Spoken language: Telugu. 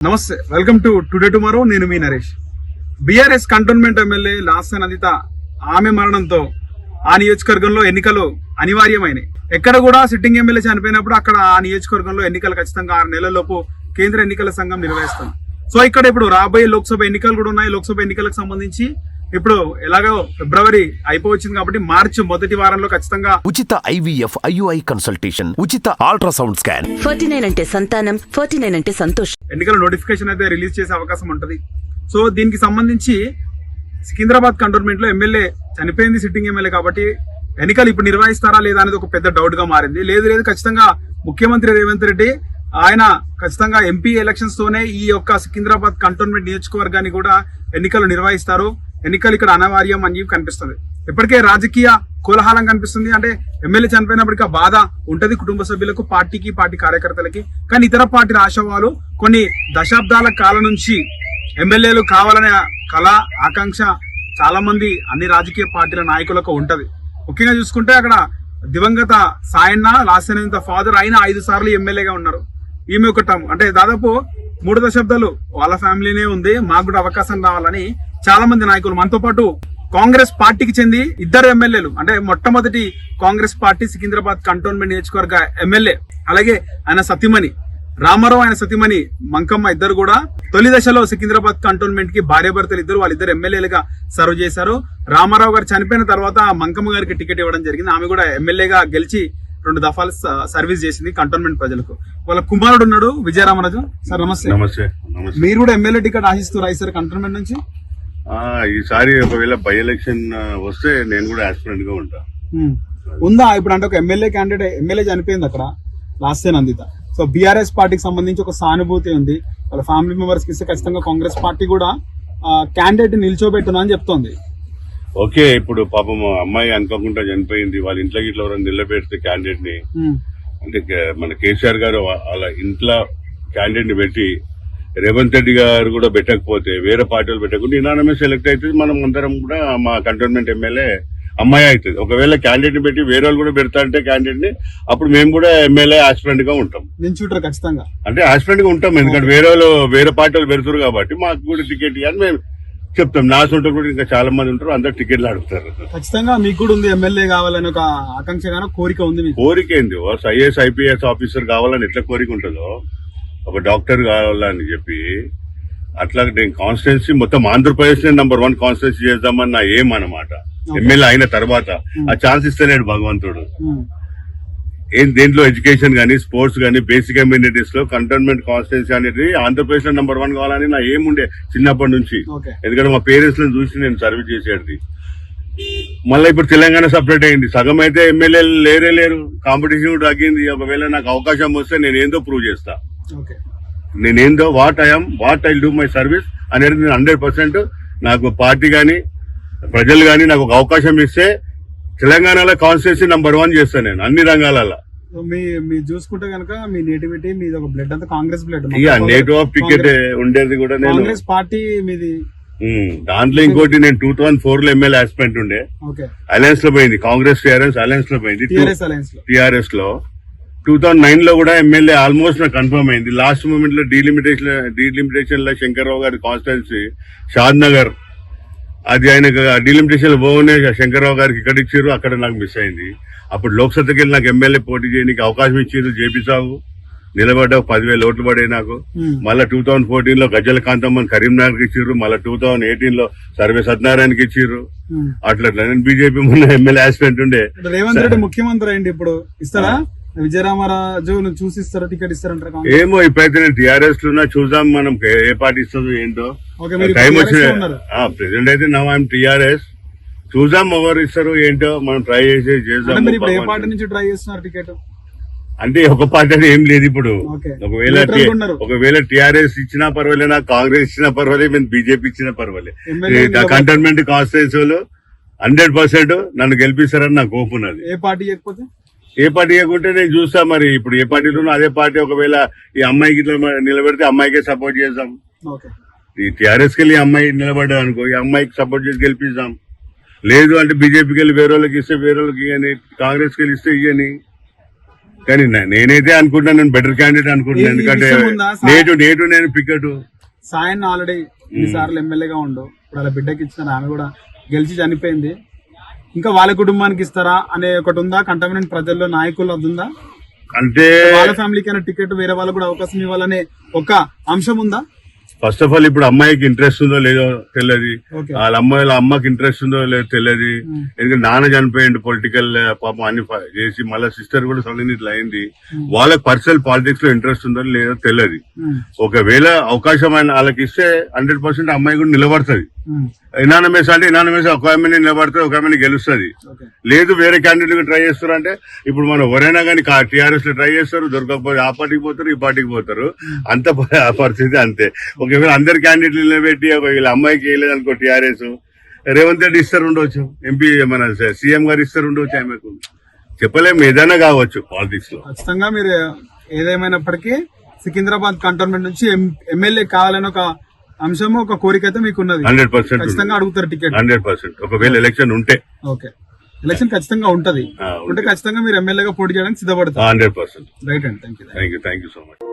నమస్తే వెల్కమ్ టు టుడే టుమారో నేను మీ నరేష్. బీఆర్ఎస్ కంటోన్మెంట్ ఎమ్మెల్యే లాసన్ అనిత ఆమె మరణంతో ఆ నియోజకవర్గంలో ఎన్నికలు అనివార్యమైనవి ఎక్కడ కూడా సిట్టింగ్ ఎమ్మెల్యే చనిపోయినప్పుడు అక్కడ ఆ నియోజకవర్గంలో ఎన్నికలు ఖచ్చితంగా ఆరు నెలలలోపు కేంద్ర ఎన్నికల సంఘం నిర్వహిస్తాం. సో ఇక్కడ ఇప్పుడు రాబోయే లోక్సభ ఎన్నికలు కూడా ఉన్నాయి. లోక్సభ ఎన్నికలకు సంబంధించి ఇప్పుడు ఎలాగో ఫిబ్రవరి అయిపోవచ్చింది కాబట్టి మార్చి మొదటి వారంలో ఖచ్చితంగా ఉచిత ఐవీఎఫ్ ఐయుఐ కన్సల్టేషన్ ఉచిత అల్ట్రాసౌండ్ స్కాన్. ఫార్టీ నైన్ అంటే సంతానం ఫార్టీ నైన్ అంటే సంతోషం. ఎన్నికల నోటిఫికేషన్ అయితే రిలీజ్ చేసే అవకాశం ఉంటది. సో దీనికి సంబంధించి సికింద్రాబాద్ కంటోన్మెంట్లో ఎమ్మెల్యే చనిపోయింది సిట్టింగ్ ఎమ్మెల్యే కాబట్టి ఎన్నికలు ఇప్పుడు నిర్వహిస్తారా లేదా అనేది ఒక పెద్ద డౌట్గా మారింది. లేదు లేదు ఖచ్చితంగా ముఖ్యమంత్రి రేవంత్ రెడ్డి ఆయన ఖచ్చితంగా ఎంపీ ఎలక్షన్స్ తోనే ఈ యొక్క సికింద్రాబాద్ కంటోన్మెంట్ నియోజకవర్గాన్ని కూడా ఎన్నికలు నిర్వహిస్తారు. ఎన్నికలు ఇక్కడ అనివార్యం అని చెప్పి కనిపిస్తుంది. ఇప్పటికే రాజకీయ కోలాహలం కనిపిస్తుంది. అంటే ఎమ్మెల్యే చనిపోయినప్పటికీ ఆ బాధ ఉంటది కుటుంబ సభ్యులకు పార్టీకి పార్టీ కార్యకర్తలకి. కానీ ఇతర పార్టీ ఆశావాలు కొన్ని దశాబ్దాల కాలం నుంచి ఎమ్మెల్యేలు కావాలనే కళ ఆకాంక్ష చాలా మంది అన్ని రాజకీయ పార్టీల నాయకులకు ఉంటది. ముఖ్యంగా చూసుకుంటే అక్కడ దివంగత సాయన్న లాసనంత ఫాదర్ అయిన ఐదు సార్లు ఎమ్మెల్యేగా ఉన్నారు. ఈమె ఒక టర్మ్. అంటే దాదాపు మూడు దశాబ్దాలు వాళ్ళ ఫ్యామిలీనే ఉంది. మాకు కూడా అవకాశం రావాలని చాలా మంది నాయకులు. మనతో పాటు కాంగ్రెస్ పార్టీకి చెంది ఇద్దరు ఎమ్మెల్యేలు. అంటే మొట్టమొదటి కాంగ్రెస్ పార్టీ సికింద్రాబాద్ కంటోన్మెంట్ నియోజకవర్గ ఎమ్మెల్యే. అలాగే ఆయన సతీమణి. రామారావు ఆయన సతీమణి మంకమ్మ ఇద్దరు కూడా తొలి దశలో సికింద్రాబాద్ కంటోన్మెంట్కి భార్యాభర్తలు ఇద్దరు వాళ్ళిద్దరు ఎమ్మెల్యేలుగా సర్వ్ చేశారు. రామారావు గారు చనిపోయిన తర్వాత మంకమ్మ గారికి టికెట్ ఇవ్వడం జరిగింది. ఆమె కూడా ఎమ్మెల్యేగా గెలిచి రెండు దఫాలు సర్వీస్ చేసింది కంటోన్మెంట్ ప్రజలకు. వాళ్ళ కుమారుడు ఉన్నాడు విజయరామరాజు. సార్ నమస్తే. మీరు కూడా ఎమ్మెల్యే టికెట్ ఆశిస్తూ సార్ కంటోన్మెంట్ నుంచి. ఈసారి ఒకవేళ బై ఎలక్షన్ వస్తే నేను కూడా ఆస్పిరెంట్గా ఉంటా. ఉందా? ఇప్పుడు అంటే ఒక ఎమ్మెల్యే క్యాండిడేట్ ఎమ్మెల్యే చనిపోయింది అక్కడ లాస్ట్ టైం అందిత సో బీఆర్ఎస్ పార్టీకి సంబంధించి ఒక సానుభూతి ఉంది. వాళ్ళ ఫ్యామిలీ మెంబర్స్కి ఇస్తే ఖచ్చితంగా కాంగ్రెస్ పార్టీ కూడా క్యాండిడేట్ నిల్చోబెట్టునా అని చెప్తోంది. ఓకే ఇప్పుడు పాపం అమ్మాయి అనుకోకుండా చనిపోయింది. వాళ్ళ ఇంట్లో ఇట్లా ఎవరైనా నిలబెడితే క్యాండిడేట్ని. అంటే మన కేసీఆర్ గారు వాళ్ళ ఇంట్లో క్యాండిడేట్ని పెట్టి రేవంత్ రెడ్డి గారు కూడా పెట్టకపోతే వేరే పార్టీలు పెట్టకుండా ఇనానమే సెలెక్ట్ అవుతుంది. మనం అందరం కూడా మా కంటోన్మెంట్ ఎమ్మెల్యే అమ్మాయి అవుతుంది. ఒకవేళ క్యాండిడేట్ని పెట్టి వేరే వాళ్ళు కూడా పెడతా అంటే క్యాండిడేట్ని అప్పుడు మేము కూడా ఎమ్మెల్యే ఆస్పిరెంట్గా ఉంటాం. నిల్చుంటారు ఖచ్చితంగా. అంటే హాస్పిటల్గా ఉంటాం. ఎందుకంటే వేరే వాళ్ళు వేరే పార్టీ వాళ్ళు పెడుతున్నారు కాబట్టి మాకు కూడా టికెట్ ఇవ్వని మేము చెప్తాం. నా సొంత కూడా ఇంకా చాలా మంది ఉంటారు. అందరు టికెట్లు అడుగుతారు ఖచ్చితంగా మీకు కూడా ఉంది ఎమ్మెల్యే కావాలని ఒక ఆకాంక్ష కోరిక ఉంది కోరిక ఏంది? ఐఏఎస్ ఐపీఎస్ ఆఫీసర్ కావాలని ఎట్లా కోరిక ఉంటుందో? ఒక డాక్టర్ కావాలని చెప్పి అట్లా నేను కాన్స్టిట్యున్సీ మొత్తం ఆంధ్రప్రదేశ్ నంబర్ వన్ కాన్స్టిట్యున్సీ చేద్దామని నా ఏం అన్నమాట. ఎమ్మెల్యే అయిన తర్వాత ఆ ఛాన్స్ ఇస్తలేడు భగవంతుడు. ఏం దేంట్లో ఎడ్యుకేషన్ గానీ స్పోర్ట్స్ గానీ బేసిక్ అమ్యూనిటీస్లో కంటోన్మెంట్ కాన్స్టిట్యున్సీ అనేది ఆంధ్రప్రదేశ్లో నెంబర్ వన్ కావాలని నా ఏముండే చిన్నప్పటి నుంచి. ఎందుకంటే మా పేరెంట్స్ని చూసి నేను సర్వీస్ చేసేది మళ్ళీ ఇప్పుడు తెలంగాణ సపరేట్ అయింది. సగం అయితే ఎమ్మెల్యేలు లేరే లేరు. కాంపిటీషన్ కూడా తగ్గింది. ఒకవేళ నాకు అవకాశం వస్తే నేను ఏందో ప్రూవ్ చేస్తా. Okay నేనేందో what I'm what I do my service అనేది నేను హండ్రెడ్ పర్సెంట్ నాకు పార్టీ గాని ప్రజలు గాని నాకు ఒక అవకాశం ఇస్తే తెలంగాణలో కాన్స్టిట్యూన్సీ నంబర్ వన్ చేస్తాను నేను అన్ని రంగాలలో. మీ మీరు చూసుకుంటే కనుక మీ నేటివిటీ మీది ఒక బ్లడ్ అంతా కాంగ్రెస్ బ్లడ్ ఇక నేటివ్ ఆఫ్ టికెట్ ఉండేది కూడా నేను. కాంగ్రెస్ పార్టీ మీది. ఉమ్, దాంట్లో ఇంకోటి నేను టూ థౌసండ్ ఫోర్లో ఎమ్మెల్యే ఆస్పెంట్ ఉండే. అలయన్స్లో పోయింది కాంగ్రెస్ టీఆర్ఎస్ అలయన్స్లో పోయింది. టీఆర్ఎస్లో. టూ థౌసండ్ నైన్లో కూడా ఎమ్మెల్యే ఆల్మోస్ట్ నాకు కన్ఫర్మ్ అయింది. లాస్ట్ మూమెంట్లో డీలిమిటేషన్ డీలిమిటేషన్లో శంకర్రావు గారి కాన్స్టిట్యున్సీ షాద్ నగర్ అది ఆయన డీలిమిటేషన్ పోనే శంకర్రావు గారికి ఇక్కడ ఇచ్చారు అక్కడ నాకు మిస్ అయింది. అప్పుడు లోక్సభకి వెళ్ళి నాకు ఎమ్మెల్యే పోటీ చేయడానికి అవకాశం ఇచ్చారు జేపీ సాగు నిలబడ్డా పదివేల ఓట్లు పడే నాకు. మళ్ళా టూ థౌసండ్ ఫోర్టీన్లో గజ్జల కాంతమ్మని కరీంనగర్కి ఇచ్చారు మళ్ళీ టూ థౌసండ్ ఎయిటీన్లో సర్వే సత్యనారాయణకి ఇచ్చారు. అట్లా నేను బీజేపీ మొన్న ఎమ్మెల్యే ఆస్పెంట్ ఉండే. రేవంత్ రెడ్డి ముఖ్యమంత్రి అయింది ఇప్పుడు. ఇస్తారా? విజయరామరాజు చూసి ఇస్తారా టికెట్ ఇస్తారంటారా? ఏమో ఇప్పుడైతే నేను టీఆర్ఎస్లో ఉన్నా చూద్దాం మనం ఏ- పార్టీ ఇస్తుందో ఏంటో టైం వచ్చిన ఉన్నారు. ప్రెసెంట్ అయితే నవ్ ఐఎమ్ టీఆర్ఎస్ చూద్దాం ఎవరు ఇస్తారు ఏంటో మనం ట్రై చేసి చేద్దాం ఏ పార్టీ. నుంచి ట్రై చేస్తున్నారు టికెట్ అంటే ఒక పార్టీ అంటే ఏం లేదు ఇప్పుడు. ఒకవేళ. ఒకవేళ టీఆర్ఎస్ ఇచ్చినా పర్వాలేదు నాకు కాంగ్రెస్ ఇచ్చినా పర్వాలేదు మేము బీజేపీ ఇచ్చినా పర్వాలేదు కంటోన్మెంట్ కాన్స్టిట్యూన్సీలు హండ్రెడ్ పర్సెంట్ నన్ను గెలిపిస్తారని నాకు హోప్ ఉన్నది ఏ పార్టీ చేయకపోతే ఏ పార్టీ ఇవ్వకుంటే నేను చూస్తా మరి. ఇప్పుడు ఏ పార్టీలోనూ అదే పార్టీ ఒకవేళ ఈ అమ్మాయికి నిలబెడితే అమ్మాయికే సపోర్ట్ చేద్దాం ఈ టీఆర్ఎస్కి వెళ్ళి ఈ అమ్మాయి నిలబడ్డా అనుకో ఈ అమ్మాయికి సపోర్ట్ చేసి గెలిపిద్దాం లేదు అంటే బీజేపీకి వెళ్ళి వేరే వాళ్ళకి ఇస్తే వేరే వాళ్ళకి ఇవ్వని కాంగ్రెస్కి వెళ్ళి ఇస్తే ఇవ్వని కానీ నేనైతే అనుకుంటున్నాను నేను బెటర్ క్యాండిడేట్ అనుకుంటున్నాను ఎందుకంటే నేటు నేటు నేను పికెట్ సాయన్ ఆల్రెడీ ఎన్నిసార్లు ఎమ్మెల్యేగా ఉండు. ఇప్పుడు అలా బిడ్డకి ఇచ్చిన ఆమె కూడా గెలిచి చనిపోయింది. ఇంకా వాళ్ళ కుటుంబానికి ఇస్తారా అనే ఒకటి ఉందా? కంటమినెంట్ ప్రజల్లో నాయకులు అది ఉందా? అంటే వాళ్ళ ఫ్యామిలీకి టికెట్ వేరే వాళ్ళకు కూడా అవకాశం ఇవ్వాలనే ఒక అంశం ఉందా? ఫస్ట్ ఆఫ్ ఆల్ ఇప్పుడు అమ్మాయికి ఇంట్రెస్ట్ ఉందో లేదో తెలియదు వాళ్ళ అమ్మాయిల అమ్మకి ఇంట్రెస్ట్ ఉందో లేదో తెలియదు ఎందుకంటే నాన్న చనిపోయిండు పొలిటికల్ పాపం అన్ని చేసి మళ్ళీ సిస్టర్ కూడా సడన్ ఇట్లా అయింది వాళ్ళకి పర్సనల్ పాలిటిక్స్లో ఇంట్రెస్ట్ ఉందో లేదో తెలియదు ఒకవేళ అవకాశం వాళ్ళకి ఇస్తే హండ్రెడ్ పర్సెంట్ అమ్మాయి కూడా నిలబడుతుంది. ఇనానమేస్ అంటే ఇనానమేస్ ఒక ఆమెని నిలబడుతుంది ఒక ఆమెని గెలుస్తుంది. లేదు వేరే క్యాండిడేట్ ట్రై చేస్తారు అంటే ఇప్పుడు మనం ఎవరైనా కానీ టీఆర్ఎస్లో ట్రై చేస్తారు దొరకకపోతే ఆ పార్టీకి పోతారు ఈ పార్టీకి పోతారు. అంత ప- ఆ పరిస్థితి అంతే. ఒకవేళ అందరు క్యాండిడేట్లు నిలబెట్టి ఒక వీళ్ళ అమ్మాయికి వేయలేదు అనుకో టీఆర్ఎస్ రేవంత్ రెడ్డి ఇస్తారు ఉండవచ్చు ఎంపీ మన సీఎం గారు ఇస్తారు ఉండవచ్చు ఆమెకు. చెప్పలేము ఏదైనా కావచ్చు పాలిటిక్స్లో. ఖచ్చితంగా మీరు ఏదేమైనప్పటికీ సికింద్రాబాద్ కంటోన్మెంట్ నుంచి ఎమ్మెల్యే కావాలని ఒక అంశము ఒక కోరిక అయితే మీకు ఉన్నది హండ్రెడ్ పర్సెంట్ ఖచ్చితంగా అడుగుతారు టికెట్. Hundred percent. ఒకవేళ ఎలక్షన్ ఉంటే. ఓకే. ఎలక్షన్ ఖచ్చితంగా ఉంటది. ఉంటే ఖచ్చితంగా మీరు ఎమ్మెల్యేగా పోటీ చేయడానికి సిద్ధపడతారు. Hundred percent. రైట్ అండి thank you thank you so much